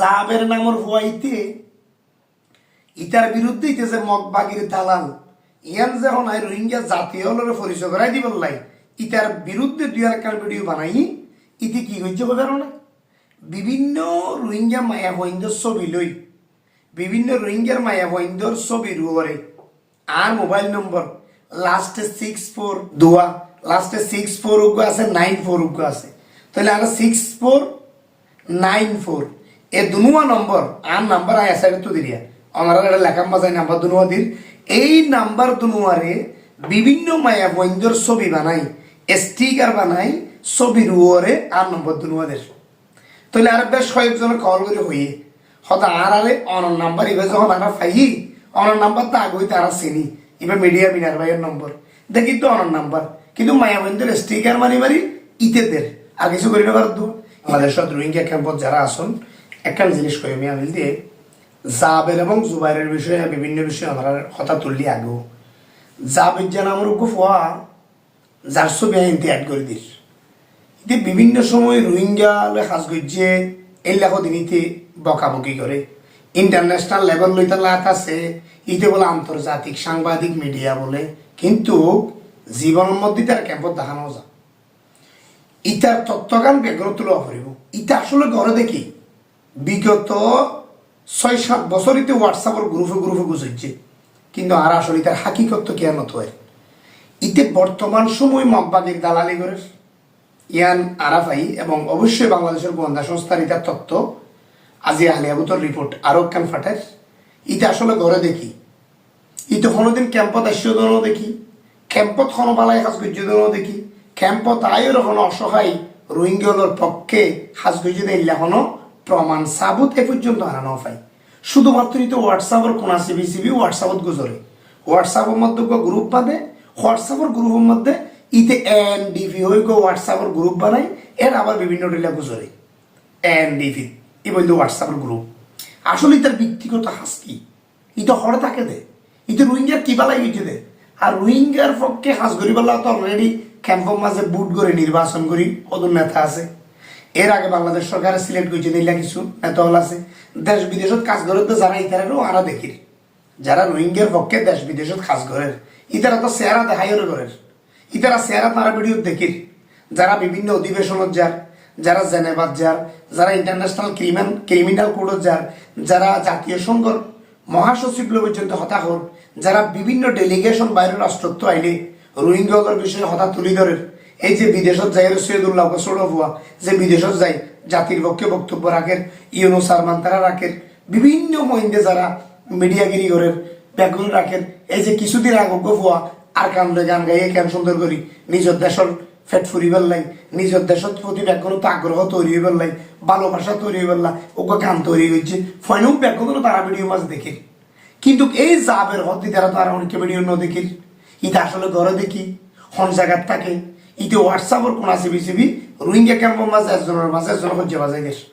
জাবের নামর হুয়াইতে, ইতার বিরুদ্ধে ইতে যে মগবাগির দালাল, ইয়ান যে হন আই রোহিঙ্গা জাতীয় হলরে পরিচয় করাই দিব লাই। ইতার বিরুদ্ধে দুই একখান ভিডিও বানাই, ইতি কি হয়েছে বোঝার না বিভিন্ন রোহিঙ্গা মায়া বৈন্দর ছবি লই, বিভিন্ন রোহিঙ্গার মায়া বৈন্দর ছবি রুয়ারে আর মোবাইল নম্বর, লাস্টে সিক্স ফোর দুয়া, লাস্টে সিক্স ফোর উগ্র আছে নাইন ফোর উগ্র আছে। তাহলে আর সিক্স ফোর নাইন ফোর এ দুনুয়া নম্বর আর নাম্বার আয় আছে তো দিরিয়া আমার একটা লেখা মাজায় নাম্বার দুনুয়া দির এই নাম্বার দুনুয়ারে বিভিন্ন মায়া বৈন্দর ছবি বানাই স্টিকার বানাই ছবি রুয়ারে আর নম্বর দুনুয়াদের তাহলে আর বেশ কয়েকজনের কল করে হইয়ে। হয়তো আর আরে অনর নাম্বার এবার যখন আমরা পাই অনর নাম্বার তো আগে তারা চিনি। এবার মিডিয়া মিনার ভাইয়ের নম্বর। দেখি তো অনর নাম্বার। কিন্তু মায়াবন্ধের স্টিকার মারি মারি ইতেদের আর কিছু করি না পারতো আমাদের সব রোহিঙ্গা ক্যাম্পত যারা আসুন একটা জিনিস কই আমি আমি দিয়ে জাবের এবং জুবাইরের বিষয়ে বিভিন্ন বিষয়ে আমরা কথা তুললি আগেও। জাবের যেন আমার গুফা যার ছবি আমি অ্যাড করে দিস। এতে বিভিন্ন সময় রোহিঙ্গা সাজ গজ্জে এই লেখ দিনিতে বকাবকি করে। ইন্টারন্যাশনাল লেভেল লইতে লাত আছে, ইতে বলে আন্তর্জাতিক সাংবাদিক মিডিয়া বলে। কিন্তু জীবনের মধ্যে তার ক্যাম্পত দেখানো যায়। ইটার তত্ত্বগান ব্যাঘ্র তুলে অপরিব ইটা আসলে ঘরে দেখি। বিগত ছয় সাত বছর ইতে হোয়াটসঅ্যাপের গ্রুপে গ্রুপে গুছাইছে কিন্তু আর আসলে তার হাকিকত কেন হয়। ইতে বর্তমান সময় মগবাগের দালালি করে। ইয়ান আরাফাই এবং অবশ্যই বাংলাদেশের গোয়েন্দা সংস্থার ইতার তত্ত্ব, আজি আলিয়াবুতর রিপোর্ট আরও কান ফাটার ইটা আসলে ঘরে দেখি। ইতো কোনোদিন ক্যাম্পত আসিও দনও দেখি। ক্যাম্পত কোনো বালাই সাজ গুজ্য দনও দেখি। ক্যাম্পত আয়ের কোনো অসহায় রোহিঙ্গলর পক্ষে সাজ গুজ্য কোনো প্রমাণ সাবুত এ পর্যন্ত আনা পাই। শুধুমাত্র ইতো হোয়াটসঅ্যাপের কোনা সিবি সিবি হোয়াটসঅ্যাপত গুজরে। হোয়াটসঅ্যাপের মধ্যে গ্রুপ বাঁধে হোয়াটসঅ্যাপের গ্রুপের মধ্যে ইতে এন ডিভি হয়ে গো হোয়াটসঅ্যাপের গ্রুপ বানাই, এর আবার বিভিন্ন ডিলা গুজরে। এন ডিভি এই বলতে হোয়াটসঅ্যাপের গ্রুপ আসলে তার ব্যক্তিগত হাস কি? ইতো হরে থাকে দে। ইতো রোহিঙ্গার কি বালাই গেছে দে। আর রোহিঙ্গার পক্ষে হাস করি বেলা তো অলরেডি ক্যাম্পের মাঝে বুট করে নির্বাচন করি কত নেতা আছে। এর আগে বাংলাদেশ সরকারে সিলেক্ট করেছে দিলা কিছু নেতা হল আছে। দেশ বিদেশত কাজ করে তো যারা ইতারেরও আরা দেখির। যারা রোহিঙ্গার পক্ষে দেশ বিদেশত কাজ করে ইতারা তো চেহারা দেখাইও করে ইতারা চেহারা তারা ভিডিও দেখির। যারা বিভিন্ন অধিবেশনত যার, যারা জেনেভাত যার, যারা ইন্টারন্যাশনাল ক্রিমিনাল ক্রিমিনাল কোর্টত যার, যারা জাতীয় সংঘর মহাসচিব পর্যন্ত হতাহর যারা বিভিন্ন ডেলিগেশন বাইরের রাষ্ট্রত্ব আইলে রোহিঙ্গাদের বিষয়ে হতা তুলি ধরে এই যে বিদেশত যাই সৈয়দুল্লাহ বসর হওয়া যে বিদেশত যাই জাতির পক্ষে বক্তব্য রাখের, ইউনো সারমান তারা রাখের, বিভিন্ন মহিন্দে যারা মিডিয়াগিরি করেন ব্যাগুন রাখেন এই যে কিছুদিন আগে হওয়া আর কান্দে গান গাইয়ে কেন সুন্দর করি? নিজের দেশের ফেট ফুরিবার লাই নিজের দেশের প্রতি ব্যাকরণ তো আগ্রহ তৈরি হইবার লাই ভালোবাসা তৈরি হইবার লাই ওকে গান তৈরি হয়েছে ফয়নেও ব্যাকরণ তারা ভিডিও মাছ দেখে কিন্তু এই জাবের হদ্দি তারা তারা অনেকে ভিডিও ন দেখি ইটা আসলে ঘরে দেখি, হন জায়গার থাকে ইতে হোয়াটসঅ্যাপর কোন আছে বিসিবি রোহিঙ্গা ক্যাম্পের মাঝে একজনের মাঝে একজনের হচ্ছে বাজাই গেছে